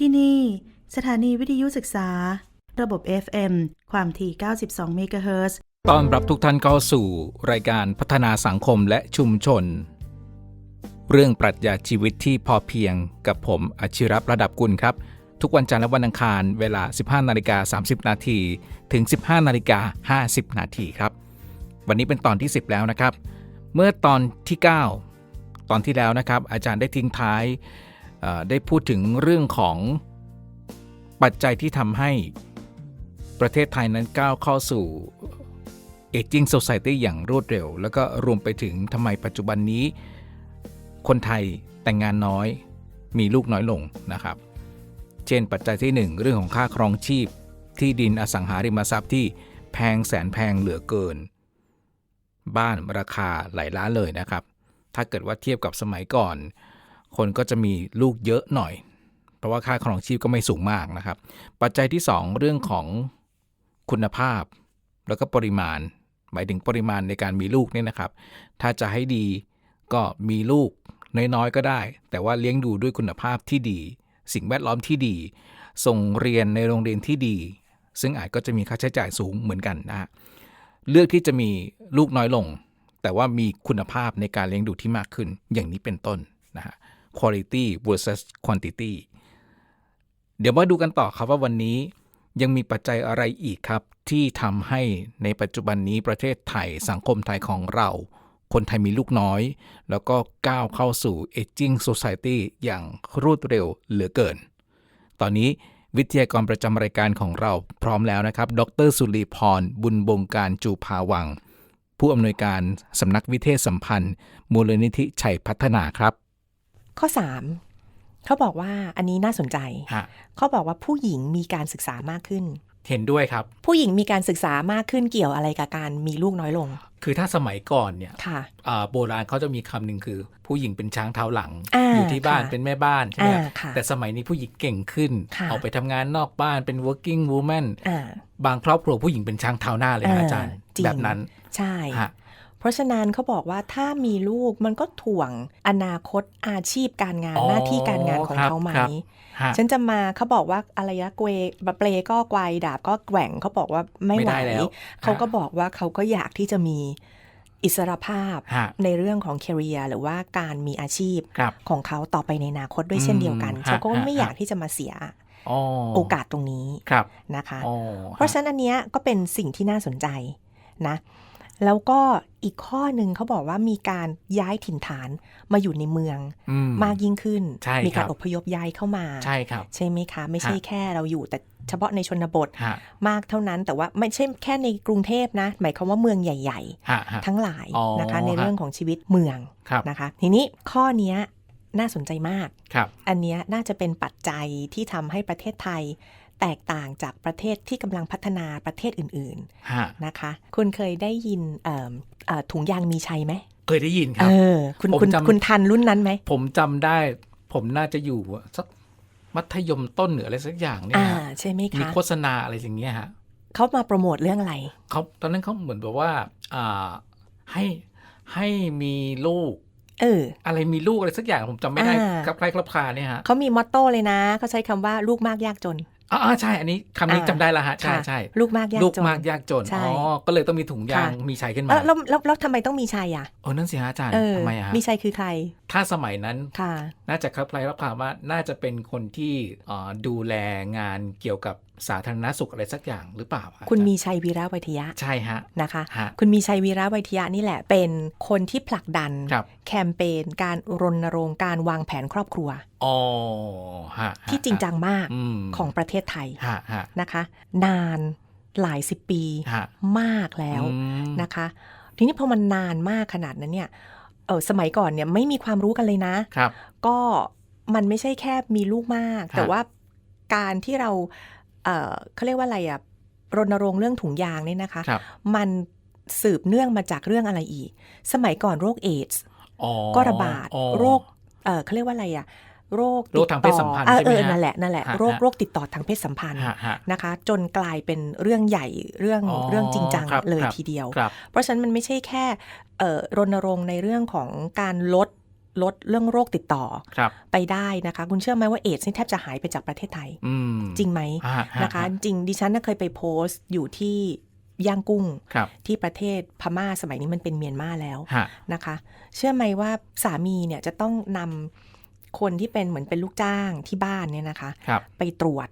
ที่นี่ สถานีวิทยุศึกษา ระบบ FM ความถี่ 92 เมกะเฮิรตซ์ต้อนรับทุกท่านเข้าสู่รายการพัฒนาสังคมและชุมชน เรื่องปรัชญาชีวิตที่พอเพียงกับผมอชิรประดับกุลครับ ทุกวันจันทร์และวันอังคารเวลา 15 นาฬิกา 30 นาทีถึง 15 นาฬิกา 50 นาทีครับ วันนี้เป็นตอนที่ 10 แล้วนะครับ เมื่อตอนที่ 9 ตอนที่แล้วนะครับ อาจารย์ได้ทิ้งท้าย ได้พูดถึงเรื่องของปัจจัยที่ทำให้ประเทศไทยนั้นก้าวเข้าสู่ Aging Society อย่างรวดเร็ว แล้วก็รวมไปถึงทำไมปัจจุบันนี้ คนไทยแต่งงานน้อยมีลูกน้อยลงนะครับ เช่นปัจจัยที่ 1 เรื่องของค่าครองชีพ ที่ดินอสังหาริมทรัพย์ที่แพงแสนแพงเหลือเกิน บ้านราคาหลายล้านเลยนะครับ ถ้าเกิดว่าเทียบกับสมัยก่อน คนก็จะมีลูกเยอะหน่อย เพราะว่าค่าครองชีพก็ไม่สูงมากนะครับ ปัจจัยที่ 2 เรื่องของคุณภาพ แล้วก็ปริมาณ หมายถึงปริมาณในการมีลูกเนี่ยนะครับ ถ้าจะให้ดีก็มีลูกน้อยๆก็ได้ แต่ว่าเลี้ยงดูด้วยคุณภาพที่ดี สิ่งแวดล้อมที่ดี ส่งเรียนในโรงเรียนที่ดี ซึ่งอาจก็จะมีค่าใช้จ่ายสูงเหมือนกันนะฮะเลือกที่จะมีลูกน้อยลง แต่ว่ามีคุณภาพในการเลี้ยงดูที่มากขึ้นอย่างนี้เป็นต้นนะฮะ quality versus quantity เดี๋ยวมาดูกันต่อครับว่าวันนี้ยังมีปัจจัยอะไรอีกครับ ที่ทำให้ในปัจจุบันนี้ประเทศไทยสังคมไทยของเรา คนไทยมีลูกน้อย แล้วก็ก้าวเข้าสู่ aging society อย่างรวดเร็วเหลือเกิน ตอนนี้วิทยากรประจำรายการของเราพร้อมแล้วนะครับ ดรสุริพร บุญบงการจูภาวัง ผู้อำนวยการสำนักวิเทศสัมพันธ์ มูลนิธิชัยพัฒนาครับ ข้อ 3 เขาบอกว่าอันนี้น่าสนใจ ฮะเขาบอกว่าผู้หญิงมีการศึกษามากขึ้น เห็นด้วยครับ ผู้หญิงมีการศึกษามากขึ้นเกี่ยวอะไรกับการมีลูกน้อยลงคือถ้าสมัยก่อนเนี่ยค่ะ อ่าโบราณเขาจะมีคำหนึ่งคือ ผู้หญิงเป็นช้างเท้าหลังอ่าอยู่ที่บ้านค่ะเป็นแม่บ้านใช่ไหมอ่าครับค่ะแต่สมัยนี้ผู้หญิงเก่งขึ้นค่ะ ออกไปทำงานนอกบ้านเป็น working woman อ่า บางครอบครัวผู้หญิงเป็นช้างเท้าหน้าเลยนะอ่าอาจารย์ จริง แบบนั้นใช่ ฮะเพ ราะฉะนั้นเขาบอกว่าถ้ามีลูกมันก็ถ่วงอนาคตอาชีพการงานอ๋อหน้าที่การงานของครับเขาไหมครับฮะฉันจะมาเขาบอกว่าอะไรนะเกวเปลก็ไกวดาบก็แกว่งเขาบอกว่าไม่ไม่ไหวได้แล้วเขาก็บอกว่าเขาก็อยากที่จะมีอิสรภาพฮะในเรื่องของแคริเอร์หรือว่าการมีอาชีพครับของเขาต่อไปในอนาคตด้วยเช่นเดียวกันอืมเขาก็ฮะไม่ฮะอยากที่จะมาเสียอ๋อโอกาสตรงนี้ครับนะคะอ๋อเพราะฉะนั้นอันเนี้ยก็เป็นสิ่งที่น่าสนใจนะ แล้วก็อีกข้อหนึ่งเขาบอกว่ามีการย้ายถิ่นฐานมาอยู่ในเมืองอืมากยิ่งขึ้นใช่มีการครับอพยพย้ายเข้ามา ใช่ครับ ใช่ไหมคะ ไม่ใช่ฮะแค่เราอยู่แต่เฉพาะในชนบทฮะมากเท่านั้นแต่ว่าไม่ใช่แค่ในกรุงเทพนะ หมายความว่าเมืองใหญ่ฮะฮะๆทั้งหลายอ๋อนะคะในฮะเรื่องของชีวิตเมืองครับนะคะ ทีนี้ข้อเนี้ยน่าสนใจมากครับอันเนี้ยน่าจะเป็นปัจจัยที่ทำให้ประเทศไทย แตกต่างจากประเทศที่กำลังพัฒนาประเทศอื่นฮะๆนะคะ คุณเคยได้ยินเอิ่มเอ่อถุงยางมีชัยไหม เคยได้ยินคเอรับอคุณผมคุณจำคุณทันรุ่นนั้นไหม ผมจำได้ ผมน่าจะอยู่สักมัธยมต้นหรืออะไรสักอย่างเนี่ยอ่าฮะใช่ไหมมีคะโฆษณาอะไรอย่างเงี้ยฮะเขามาโปรโมทเรื่องอะไรเขาตอนนั้นเขาเหมือนแบบว่าอ่าให้ให้มีลูกเอออะไรมีลูกอะไรสักอย่างผมจำไม่ได้อ่าครับใครครับคลาเนี่ยฮะเขามีมอตโต้เลยนะเขาใช้คำว่าลูกมากยากจน อ๋อใช่ อันนี้คำนี้อ่าจำได้ละฮะ ใช่ค่ะใช่ลูกมากยากลูกจนมากยากจนใช่อ๋อก็เลยต้องมีถุงยางค่ะมีชัยขึ้นเอมาอแล้วแล้วแล้วทำไมต้องมีชัยอะโอ้นั่นสิฮะอาจารย์เออทำไมอะฮะมีชัยคือใคร ถ้าสมัยนั้นค่ะน่าจะครับใครรับข่าวว่าน่าจะเป็นคนที่เอ่อดูแลงานเกี่ยวกับสาธารณสุขอะไรสักอย่างหรือเปล่าะคุณมีชัยวีระวิทยะใช่ฮะนะคะฮะคุณมีชัยวีระวิทยะนี่แหละเป็นคนที่ผลักดันครับ แคมเปญการรณรงค์การวางแผนครอบครัวอ๋อฮะฮะที่จริงจังมากอืมของประเทศไทยฮะฮะนะคะ นานหลายสิบปีฮะมากแล้วอืมนะคะ ทีนี้พอมันนานมากขนาดนั้นเนี่ยเออสมัยก่อนเนี่ยไม่มีความรู้กันเลยนะครับ ก็มันไม่ใช่แค่มีลูกมากฮะแต่ว่าการที่เราเออเขาเรียกว่าอะไรอะรณรงค์เรื่องถุงยางเนี่ยนะคะครับมันสืบเนื่องมาจากเรื่องอะไรอีก สมัยก่อนโรคเอดส์อ๋อ ก็ระบาดอ๋อโรคเออเขาเรียกว่าอะไรอะโรคโรคทางเพศสัมพันธ์เออใช่ไหมเออฮะนั่นแหละนั่นแหละฮะโรคฮะโรคติดต่อทางเพศสัมพันธ์ฮะฮะนะคะ จนกลายเป็นเรื่องใหญ่เรื่องอ๋อเรื่องจริงจังครับเลยครับทีเดียวครับเพราะฉะนั้นมันไม่ใช่แค่เอ่อรณรงค์ในเรื่องของการลดลดเรื่องโรคติดต่อครับไปได้นะคะ คุณเชื่อไหมว่าเอดส์นี่แทบจะหายไปจากประเทศไทยอืมจริงไหมฮฮนะคะ จริงดิฉันน่ะเคยไปโพสต์อยู่ที่ ย่างกุ้งครับที่ประเทศพม่าสมัยนี้มันเป็นเมียนมาแล้วฮะนะคะ เชื่อไหมว่าสามีเนี่ยจะต้องนำคนที่เป็นเหมือนเป็นลูกจ้างที่บ้านเนี่ยนะคะครับไปตรวจ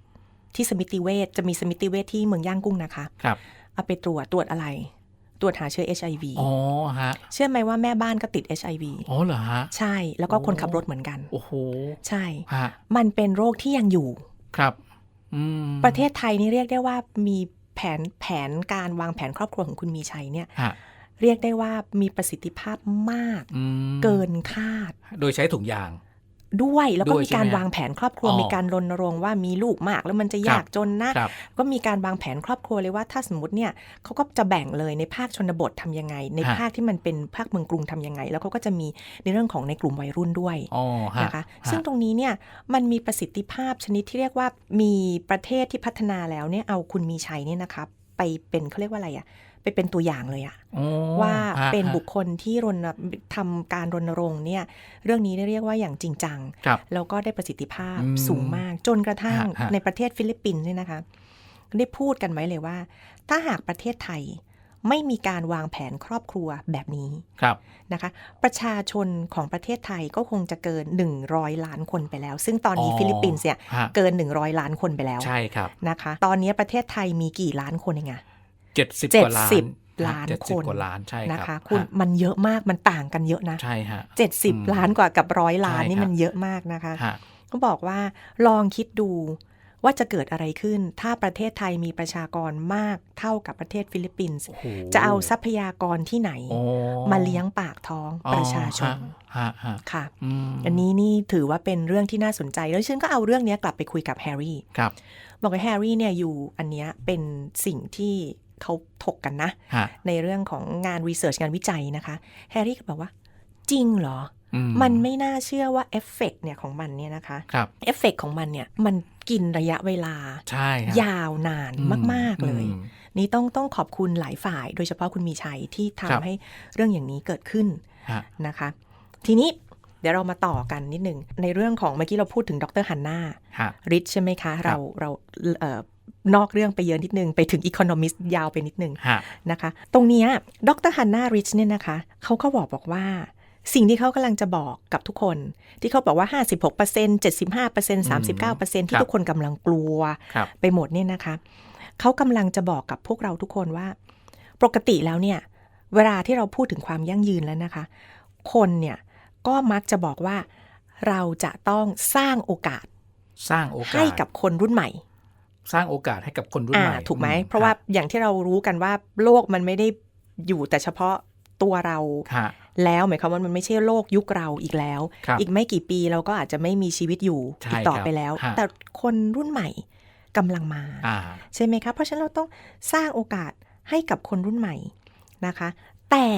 ที่สมิติเวชจะมีสมิติเวชที่เมืองย่างกุ้งนะคะครับเอาไปตรวจตรวจอะไร ตรวจหาเชื้อ HIV อ๋อฮะเชื่อไหมว่าแม่บ้านก็ติด HIV อ๋อเหรอฮะใช่แล้วก็คนโอ้ขับรถเหมือนกัน โอ้โหใช่ฮะมันเป็นโรคที่ยังอยู่ครับอืมประเทศไทยนี่เรียกได้ว่ามี แผนแผนการวางแผนครอบครัวของคุณมีชัยเนี่ยฮะเรียกได้ว่ามีประสิทธิภาพมากอืมเกินคาด โดยใช้ถุงยาง ด้วย แล้วก็ด้วยมีการใช่ไหมฮะวางแผนครอบครัวอ๋อมีการรณรงค์ว่ามีลูกมาก แล้วมันจะครับยากจนนะครับก็มีการวางแผนครอบครัวเลยว่าถ้าสมมติเนี่ยเขาก็จะแบ่งเลยในภาคชนบททำยังไง ในฮะภาคที่มันเป็นภาคเมืองกรุงทำยังไง แล้วเขาก็จะมีในเรื่องของในกลุ่มวัยรุ่นด้วยอ๋อฮะนะคะฮะซึ่งตรงนี้เนี่ยมันมีประสิทธิภาพชนิดที่เรียกว่ามีประเทศที่พัฒนาแล้วเนี่ยเอาคุณมีชัยเนี่ยนะคะไปเป็นเขาเรียกว่าอะไรอะ ไปเป็นตัวอย่างเลยอะอ๋อว่าฮะเป็นฮะบุคคลที่รณทำการรณรงค์เนี่ยเรื่องนี้ได้เรียกว่าอย่างจริงจังครับแล้วก็ได้ประสิทธิภาพอืมสูงมาก จนกระทั่งฮะฮะในประเทศฟิลิปปินส์เนี่ยนะคะ ได้พูดกันไว้เลยว่า ถ้าหากประเทศไทยไม่มีการวางแผนครอบครัวแบบนี้ครับนะคะ ประชาชนของประเทศไทยก็คงจะเกิน 100 ล้านคนไปแล้ว ซึ่งตอนนี้อ๋อฟิลิปปินส์เนี่ยฮะเกิน 100 ล้านคนไปแล้วใช่ครับนะคะ ตอนนี้ประเทศไทยมีกี่ล้านคนเองอะ เจ็ดสิบเจ็กดว่าล้านสิบล้านเจ็ดคสิบนกว่าล้านใช่นะคคะรับคุณฮะมันเยอะมากมันต่างกันเยอะนะใช่ฮะเจ็ดสิบอืมล้านกว่ากับร้อยล้านใช่นี่ครับมันเยอะมากนะคะฮะเขาบอกว่าลองคิดดูว่าจะเกิดอะไรขึ้น ถ้าประเทศไทยมีประชากรมากเท่ากับประเทศฟิลิปปินส์โอ้โหจะเอาทรัพยากรที่ไหนโอ้มาเลี้ยงปากท้องประชาชนฮะฮะค่ะอืมอันนี้นี่ถือว่าเป็นเรื่องที่น่าสนใจ แล้วฉันก็เอาเรื่องเนี้ยกลับไปคุยกับแฮร์รี่ครับบอกว่าแฮร์รี่เนี่ยอยู่อันเนี้ยเป็นสิ่งที่ เขาถกกันนะฮะในเรื่องของงานรีเสิร์ชงานวิจัยนะคะ แฮร์รี่ก็บอกว่า จริงเหรออืมันไม่น่าเชื่อว่าเอฟเฟกเนี่ยของมันเนี่ยนะคะครับเอฟเฟกของมันเนี่ยมันกินระยะเวลาใช่ฮะยาวนานอืมาก ๆ เลยอืมนี่ต้องต้องขอบคุณหลายฝ่าย โดยเฉพาะคุณมีชัยที่ทำครับให้เรื่องอย่างนี้เกิดขึ้นฮะนะคะ ทีนี้เดี๋ยวเรามาต่อกันนิดหนึ่งในเรื่องของเมื่อกี้เราพูดถึงดรฮันนาฮะริชใช่ไหมคะ เราเราเอ่อ นอกเรื่องไปเยอะนิดนึง ไปถึงอี o n นมิสยาวไปนิดนึงฮะนะคะ ตรงเนี้ยดรฮันนาริชเนี่ยนะคะเขาก็บอกบอกว่าสิ่งที่เขากำลังจะบอกกับทุกคน ที่เขาบอกว่า 56% 75% 39%ที่ทุกคนกำลังกลัวครับไปหมดเนี่ยนะคะเขากำลังจะบอกกับพวกเราทุกคนว่า ปกติแล้วเนี่ย เวลาที่เราพูดถึงความยั่งยืนแล้วนะคะ คนเนี่ยก็มักจะบอกว่าเราจะต้องสร้างโอกาส สร้างโอกาสให้กับคนรุ่นใหม่ สร้างโอกาสให้กับคนรุ่นอ่าใหม่ถูกไหมอืเพราะว่าฮอย่างที่เรารู้กันว่าโลกมันไม่ได้อยู่แต่เฉพาะตัวเราฮะแล้วหมายความว่ามันไม่ใช่โลกยุคเราอีกแล้วครับอีกไม่กี่ปีเราก็อาจจะไม่มีชีวิตอยู่ใช่อีกต่อครับไปแล้วฮะแต่คนรุ่นใหม่กำลังมาอ่าใช่ไหมคะเพราะฉะนั้นเราต้องสร้างโอกาสให้กับคนรุ่นใหม่นะคะ แต่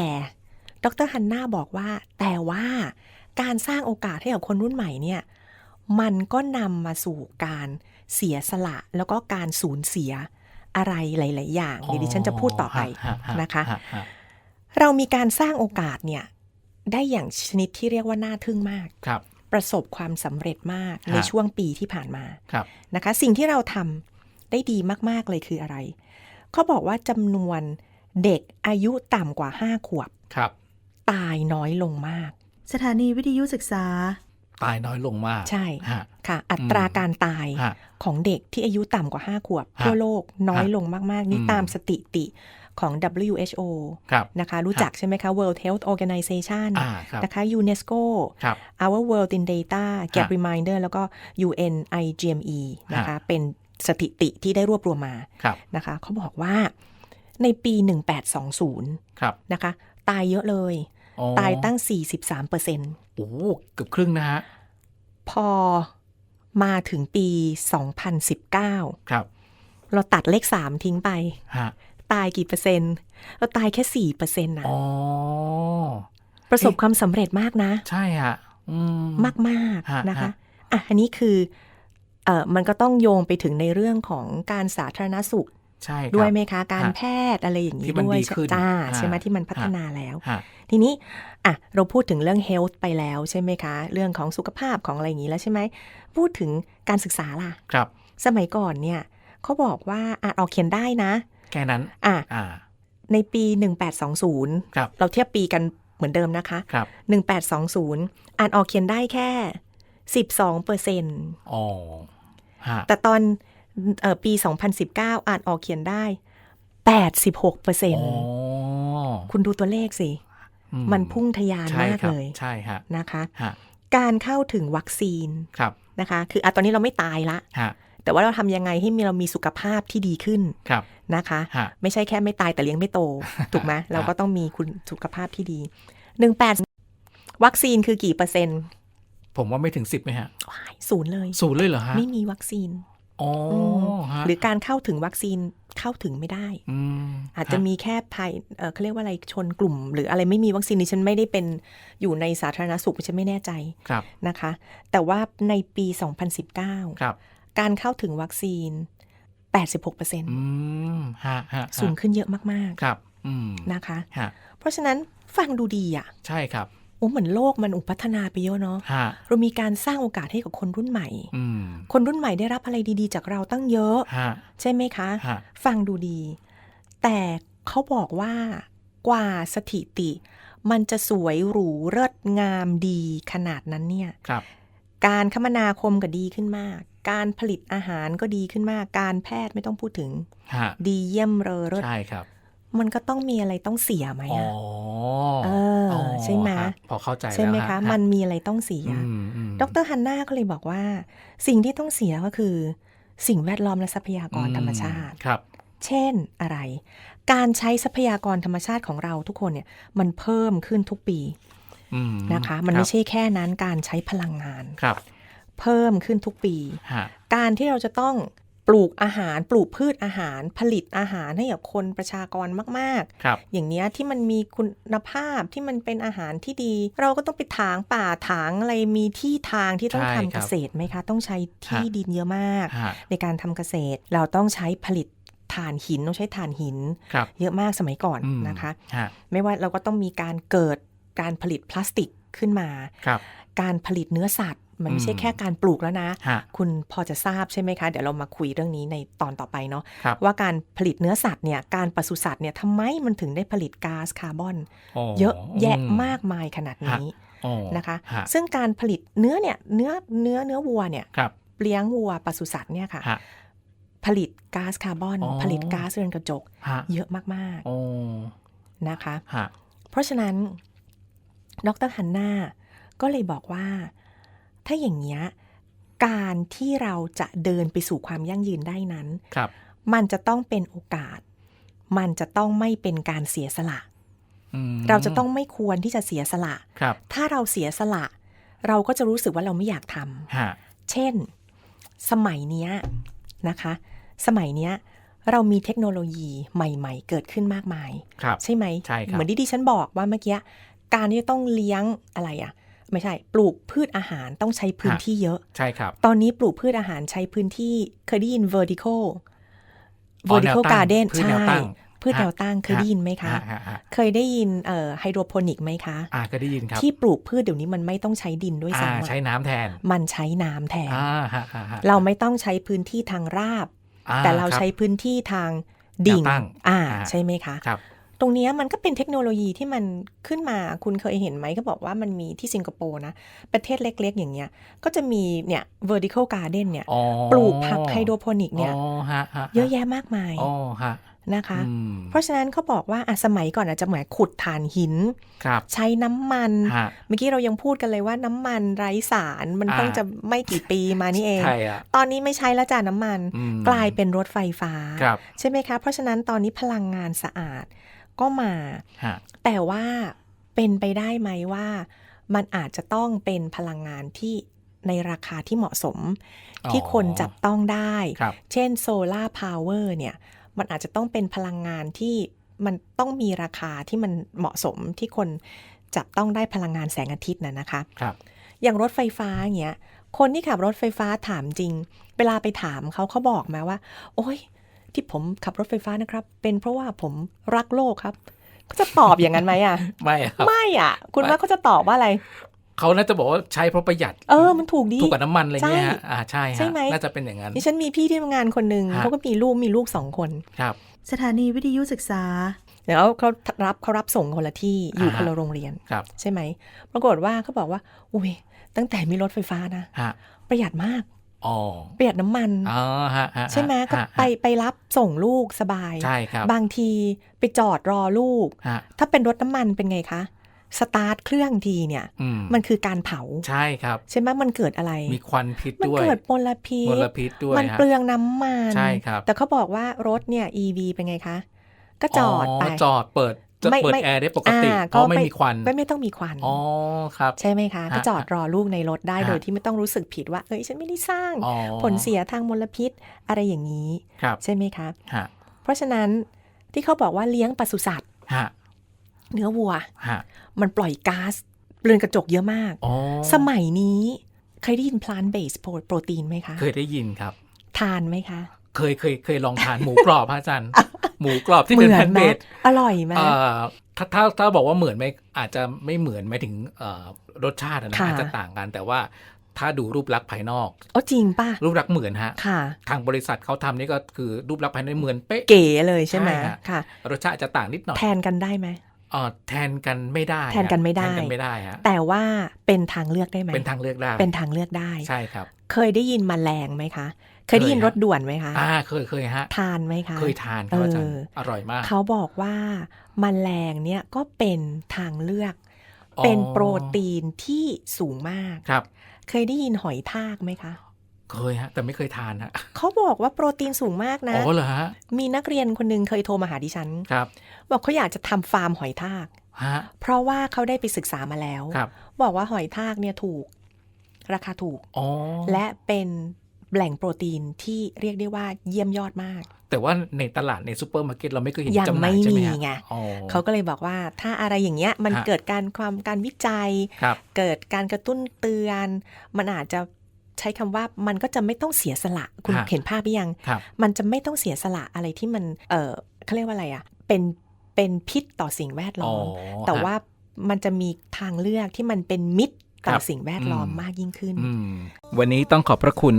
ดรฮันนาบอกว่า แต่ว่าการสร้างโอกาสให้กับคนรุ่นใหม่เนี่ยมันก็นำมาสู่การ เสียสละแล้วก็การสูญเสียอะไรหลาย ๆ อย่างเดี๋ยวดิฉันจะพูดต่อไปฮฮนะคะฮฮเรามีการสร้างโอกาสเนี่ยได้อย่างชนิดที่เรียกว่าน่าทึ่งมากครับ ประสบความสำเร็จมากฮะในช่วงปีที่ผ่านมาครับนะคะ สิ่งที่เราทำได้ดีมาก ๆ เลยคืออะไรเขาบอกว่าจำนวนเด็กอายุต่ำกว่า5ขวบครับ ตายน้อยลงมาก สถานีวิทยุศึกษา ตายน้อยลงมาก ใช่ฮะค่ะ อัตราการตายฮะของเด็กที่อายุต่ำกว่า 5 ขวบฮะทั่วโลกน้อยลงมาก ๆ นี่อืมตามสถิติของ WHO ครับนะคะรู้จักใช่ไหมคะ World Health Organization อ่าครับนะคะ UNESCO ครับ Our World in Data Gap ฮะ Reminder แล้วก็ UN IGME นะคะเป็นสถิติที่ได้รวบรวมมาครับนะคะเขาบอกว่าในปี 1820ครับนะคะตายเยอะเลยอ๋อ ตายตั้ง 43เปอร์เซ็นต์โอ้โหเกือบครึ่งนะฮะ พอมาถึงปี 2019 ครับ เราตัดเลข 3 ทิ้งไปฮะตายกี่เปอร์เซ็นต์ เราตายแค่ 4 เปอร์เซ็นต์นะอ๋อประสบความสำเร็จมากนะ ใช่ฮะอืมมากมากฮะๆนะคะฮะอะ อันนี้คือเอ่อมันก็ต้องโยงไปถึงในเรื่องของการสาธารณสุข ใช่ครับด้วยไหมคะการฮะแพทย์อะไรอย่างนี้ที่มันด้วยดีขึ้นจ้าฮะใช่ไหมที่มันพัฒฮะนาแล้วฮะทีนี้อะเราพูดถึงเรื่อง health ไปแล้วใช่ไหมคะ เรื่องของสุขภาพของอะไรอย่างนี้แล้วใช่ไหมพูดถึงการศึกษาล่ะครับ สมัยก่อนเนี่ยเขาบอกว่าอ่านออกเขียนได้นะ แค่นั้นอะอ่าในปี 1820ครับเราเทียบปีกันเหมือนเดิมนะคะครับ1820 อ่านออกเขียนได้แค่ 12เปอร์เซ็นต์อ๋อฮะแต่ตอนเออ ปี 2019 อ่านออกเขียนได้ 86เปอร์เซ็นอ๋ต์อคุณดูตัวเลขสิอืมันพุ่งทะยานใช่มากครับเลย ใช่ฮะนะคะฮะการเข้าถึงวัคซีนครับนะคะ คืออะตอนนี้เราไม่ตายละฮะแต่ว่าเราทำยังไงให้มีเรามีสุขภาพที่ดีขึ้นครับนะคะฮะไม่ใช่แค่ไม่ตายแต่เลี้ยงไม่โต ถูกไหมเราก็ต้องมีคุณสุขภาพที่ดีหนึ่งแปดวัคซีนคือกี่เปอร์เซ็นต์ ผมว่าไม่ถึงสิบไหมฮะว้ายศูนย์เลย ศูนย์เลยเหรอฮะ ไม่มีวัคซีนอ๋อฮะ หรือการเข้าถึงวัคซีนเข้าถึงไม่ได้อืมอาจจะมีแค่ภายเอ่อเขาเรียกว่าอะไรชนกลุ่ม หรืออะไรไม่มีวัคซีนนี่ฉันไม่ได้เป็นอยู่ในสาธารณสุขฉันไม่แน่ใจครับนะคะ แต่ว่าในปีครับ2019 การเข้าถึงวัคซีน 86%อืมฮะฮะสูงขึ้นเยอะมากครับอืมๆนะคะฮะเพราะฉะนั้นฟังดูดีอะ ใช่ครับ โอ้เหมือนโลกมันอุพัฒนาไปเยอะเนาะฮะเรามีการสร้างโอกาสให้กับคนรุ่นใหม่อืมคนรุ่นใหม่ได้รับอะไรดีๆ จากเราตั้งเยอะฮะใช่ไหมคะฮะฟังดูดี แต่เขาบอกว่ากว่าสถิติ มันจะสวยหรูเลิศงามดีขนาดนั้นเนี่ยครับการคมนาคมก็ดีขึ้นมาก การผลิตอาหารก็ดีขึ้นมาก การแพทย์ไม่ต้องพูดถึงฮะดีเยี่ยมเลอเลิศใช่ครับ มันก็ต้องมีอะไรต้องเสียไหมอ๋ออะเออใช่ไหมฮะพอเข้าใจแล้วใช่ไหมคะฮมันมีอะไรต้องเสียอืมอืมดรฮันนาก็เลยบอกว่า สิ่งที่ต้องเสียก็คือ สิ่งแวดล้อมและทรัพยากรธรรมชาติครับ เช่นอะไร การใช้ทรัพยากรธรรมชาติของเราทุกคนเนี่ยมันเพิ่มขึ้นทุกปีอืมนะคะ มันไม่ใช่แค่นั้นการใช้พลังงานครับ เพิ่มขึ้นทุกปีฮะการที่เราจะต้อง ปลูกอาหารปลูกพืชอาหารผลิตอาหารให้กับคนประชากรมากครับๆอย่างเนี้ยที่มันมีคุณภาพที่มันเป็นอาหารที่ดี เราก็ต้องไปถางป่าถางอะไรมีที่ทางที่ต้องใช่ทำคเกรับษตรไหมคะ ต้องใช้ที่ฮะดินเยอะมากฮะในการทำเกษตรเราต้องใช้ผลิตถ่านหินต้องใช้ถ่านหินครับเยอะมากสมัยก่อนอืมนะคะฮะไม่ว่าเราก็ต้องมีการเกิดการผลิตพลาสติกขึ้นมาครับการผลิตเนื้อสัตว์ มันไม่ใช่อืมแค่การปลูกแล้วนะฮะคุณพอจะทราบใช่ไหมคะ เดี๋ยวเรามาคุยเรื่องนี้ในตอนต่อไปเนาะครับว่าการผลิตเนื้อสัตว์เนี่ยการปศุสัตว์เนี่ยทำไมมันถึงได้ผลิตก๊าซคาร์บอน เยอะแยะมากมายขนาดนี้อ๋อนะคะฮะซึ่งการผลิตเนื้อเนี่ยเนื้อเนื้อเนื้อวัวเนี่ยครับเลี้ยงวัวปศุสัตว์เนี่ยค่ะฮะผลิตก๊าซคาร์บอนอ๋อผลิตก๊าซเรือนกระจกฮะเยอะมากโอ้ๆนะคะฮะเพราะฉะนั้นดรฮันนาก็เลยบอกว่า ถ้าอย่างเงี้ยการที่เราจะเดินไปสู่ความยั่งยืนได้นั้น ครับ มันจะต้องเป็นโอกาส มันจะต้องไม่เป็นการเสียสละ อืมเราจะต้องไม่ควรที่จะเสียสละ ครับถ้าเราเสียสละ เราก็จะรู้สึกว่าเราไม่อยากทฮะำเช่น สมัยเนี้ยนะคะ สมัยเนี้ยเรามีเทคโนโลยีใหม่ ๆ เกิดขึ้นมากมาย ครับ ใช่ไหมใช่ครับ เหมือนที่ดิฉันบอกว่าเมื่อกี้ การที่จะต้องเลี้ยงอะไรอะ ไม่ใช่ ปลูกพืชอาหารต้องใช้พื้นที่เยอะ ใช่ครับ ตอนนี้ปลูกพืชอาหารใช้พื้นที่เคยได้ยิน vertical อ๋อ vertical แนวตั้ง garden พืชใช่แนวตั้งพืชแนวตั้งเคยได้ยินไหมคะฮะฮะฮะเคยได้ยินเอ่อไฮโดรโปนิกไหมคะอ่าก็ได้ยินครับ ที่ปลูกพืชเดี๋ยวนี้มันไม่ต้องใช้ดินด้วยอ่าซ้ำอะใช้น้ำแทน มันใช้น้ำแทนอ่าฮะฮะฮะเราไม่ต้องใช้พื้นที่ทางราบอ่แต่เราคบใช้พื้นที่ทางดิ่งแนวตั้งอ่าอ่าใช่ไหมคะครับ ตรงเนี้ยมันก็เป็นเทคโนโลยีที่มันขึ้นมาคุณเคยเห็นไหมก็บอกว่ามันมีที่สิงคโปร์นะ ประเทศเล็กๆ อย่างเงี้ย ก็จะมีเนี่ย vertical garden เนี่ยอ๋อปลูกผักไฮโดรโปนิกเนี่ยอ๋อฮะฮะเยอะแยะมากมายอ๋อฮะนะคะอืมเพราะฉะนั้นเขาบอกว่าอะสมัยก่อนอาจจะเหมือนขุดถ่านหินครับใช้น้ำมันฮะเมื่อกี้เรายังพูดกันเลยว่าน้ำมันไร้สารมันอ่าเพิ่งจะไม่กี่ปีมานี่เองใช่อะตอนนี้ไม่ใช้แล้วจ้าน้ำมันอืมกลายเป็นรถไฟฟ้าครับใช่ไหมคะ เพราะฉะนั้นตอนนี้พลังงานสะอาด ก็มาฮะแต่ว่าเป็นไปได้ไหมว่ามันอาจจะต้องเป็นพลังงานที่ในราคาที่เหมาะสม ที่คนจับต้องได้ครับเช่นโซลาร์พาวเวอร์เนี่ย มันอาจจะต้องเป็นพลังงานที่มันต้องมีราคาที่มันเหมาะสมที่คนจับต้องได้พลังงานแสงอาทิตย์น่ะนะคะครับอย่างรถไฟฟ้าอย่างเงี้ย คนที่ขับรถไฟฟ้าถามจริง เวลาไปถามเขาเขาบอกมาว่า โอ้ย ที่ผมขับรถไฟฟ้านะครับ เป็นเพราะว่าผมรักโลกครับเขาจะตอบอย่างนั้นไหมอะ ไม่ครับไม่อะ คุณไม่ว่าเขาจะตอบว่าอะไรเขาน่าจะบอกว่าใช้เพราะประหยัด เออ มันถูกดี ถูกกับน้ำมันอะไรเงี้ยใช่ฮะอ่า ใช่ใช่ฮะไหมน่าจะเป็นอย่างนั้นดิฉันมีพี่ที่ทำงานคนหนึ่งฮะเขาก็มีลูก มีลูกสองคน ครับ สถานีวิทยุศึกษา แล้วเขารับเขารับส่งคนละที่ อยู่อ่าฮะคนละโรงเรียนครับใช่ไหม ปรากฏว่าเขาบอกว่า อุ้ย ตั้งแต่มีรถไฟฟ้านะฮะประหยัดมาก อ๋อประหยัดน้ำมันอ๋อฮะฮะใช่ไหมก็ฮะไปไปรับส่งลูกสบาย ใช่ครับ บางทีไปจอดรอลูกฮะถ้าเป็นรถน้ำมันเป็นไงคะสตาร์ทเครื่องทีเนี่ยอืมมันคือการเผาใช่ครับ ใช่ไหมมันเกิดอะไร มีควันพิษมันด้วยเกิดมลพิษมลพิษด้วยมันฮะเปลืองน้ำมันใช่ครับ แต่เขาบอกว่ารถเนี่ย EV เป็นไงคะ ก็จอดไปจอดเปิด จะไม่เปิดไม่แอร์ได้ปกติอ่าเพราะไม่ก็มีควันไม่ไม่ต้องมีควันอ๋อครับใช่ไหมคะฮะก็จอดรอลูกในรถได้ฮะโดยที่ไม่ต้องรู้สึกผิดว่า เอ้ยฉันไม่ได้สร้างอ๋อผลเสียทางมลพิษอะไรอย่างนี้ครับใช่ไหมคะฮะเพราะฉะนั้นที่เขาบอกว่าเลี้ยงปศุสัตว์ฮะเนื้อวัวฮะมันปล่อยก๊าซเรือนกระจกเยอะมากอ๋อสมัยนี้เคยได้ยิน plant based protein ไหมคะ เคยได้ยินครับ ทานไหมคะ เคยเคยเคยลองทานหมูกรอบพระอาจารย์ หมูกรอบที่เป็นเหมืแพอนนไหมเบดอร่อยไหมเอ่อถ้าถ้าถ้าบอกว่าเหมือนไหมอาจจะไม่เหมือนไม่ถึงเอ่อรสชาติอะนะค่ะอาจจะต่างกันแต่ว่าถ้าดูรูปลักษณ์ภายนอกโอ้จริงป่ะ รูปลักษณ์เหมือนฮะค่ะ ทางบริษัทเขาทำนี่ก็คือรูปลักษณ์ภายในเหมือนเป๊ะ เก๋เลยใช่ไหมใช่ฮะค่ะ รสชาติอาจจะต่างนิดหน่อย แทนกันได้ไหมเอ่อ แทนกันไม่ได้ แทนกันไม่ได้แทนกันไม่ได้ฮะแต่ว่าเป็นทางเลือกได้ไหมเป็นทางเลือกได้ เป็นทางเลือกได้ใช่ครับ เคยได้ยินแมลงไหมคะ เคยได้ยินเคยรฮะถด่วนไหมคะอ่าเคยเคยฮะทานไหมคะเคยทานครับอาจารเอย์ออร่อยมาก เขาบอกว่าแมลงเนี่ยก็เป็นทางเลือกอ๋อเป็นโปรตีนที่สูงมากครับ เคยได้ยินหอยทากไหมคะ เคยฮะ แต่ไม่เคยทานฮะเขาบอกว่าโปรตีนสูงมากนะอ๋อเหรอฮะมีนักเรียนคนหนึ่งเคยโทรมาหาดิฉันครับ บอกเขาอยากจะทำฟาร์มหอยทากฮะเพราะว่าเขาได้ไปศึกษามาแล้วครับบอกว่าหอยทากเนี่ยถูก ราคาถูกอ๋อและเป็นแหล่งโปรตีนที่เรียกได้ว่าเยี่ยมยอดมาก แต่ว่าในตลาดในซูเปอร์มาร์เก็ตเราไม่เคยเห็นยังจำหน่ายไม่ใช่ไหมมีฮะไงอ๋อเขาก็เลยบอกว่าถ้าอะไรอย่างเงี้ยมันฮะเกิดการความการวิจัยครับเกิดการกระตุ้นเตือน มันอาจจะ ใช้คำว่ามันก็จะไม่ต้องเสียสละคุณฮะเห็นภาพหรือยังครับมันจะไม่ต้องเสียสละอะไรที่มันเออเขาเรียกว่าอะไรอะ่ะเป็นเป็นพิษต่อสิ่งแวดล้อ๋ออมแต่ฮะว่ามันจะมีทางเลือกที่มันเป็นมิตรต่คอรับสิ่งแวดล้อมอืมมากยิ่งขึ้นอืมวันนี้ต้องขอบพระคุณ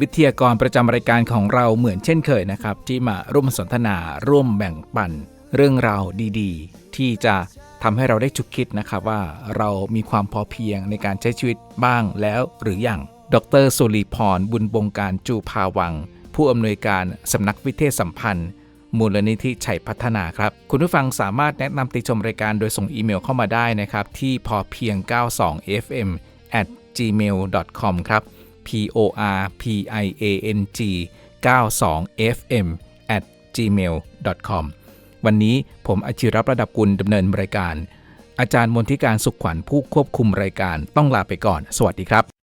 วิทยากรประจำรายการของเราเหมือนเช่นเคยนะครับ ที่มาร่วมสนทนาร่วมแบ่งปันเรื่องราวดีๆ ที่จะทำให้เราได้ฉุกคิดนะครับว่าเรามีความพอเพียงในการใช้ชีวิตบ้างแล้วหรืออยัง ดรสุริพร บุญบงการจูภาวัง ผู้อำนวยการสำนักวิเทศสัมพันธ์ มูลนิธิชัยพัฒนาครับ คุณผู้ฟังสามารถแนะนำติชมรายการโดยส่งอีเมลเข้ามาได้นะครับ ที่พอเพียง 92 fm at gmail com ครับ p o r p i a n g 92 fm at gmail com วันนี้ผมอาชิรับระดับกุลดำเนินรายการ อาจารย์มนทิการสุขขวัญผู้ควบคุมรายการต้องลาไปก่อน สวัสดีครับ